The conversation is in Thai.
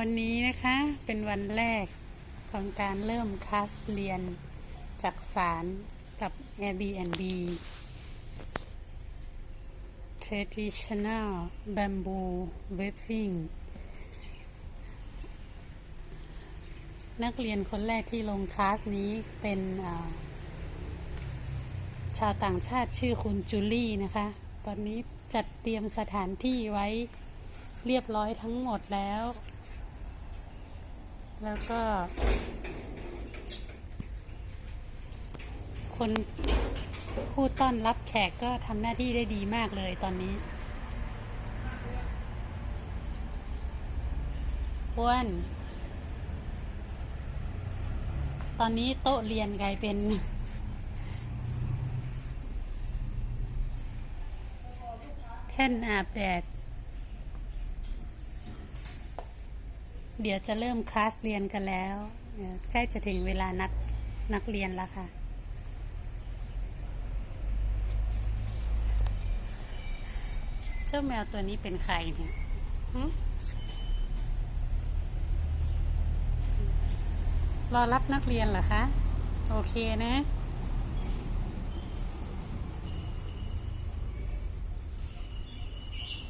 วันนี้นะคะเป็นวันแรกของการเริ่มคลาสเรียนจากสารกับ Airbnb Traditional Bamboo Weaving นักเรียนคนแรกที่ลงคลาสนี้เป็นชาวต่างชาติชื่อคุณจูลี่นะคะ ตอนนี้จัดเตรียมสถานที่ไว้เรียบร้อยทั้งหมดแล้ว แล้วก็ คนผู้ต้อนรับแขกก็ทำหน้าที่ได้ดีมากเลยตอนนี้อ้วนตอนนี้โต๊ะเรียนกลายเป็น แท่นอาบแดด เดี๋ยวจะเริ่มคลาสเรียนกันแล้วใกล้จะถึงเวลานัดนักเรียนแล้วค่ะ เจ้าแมวตัวนี้เป็นใครเนี่ยรอรับนักเรียนเหรอคะ โอเคนะ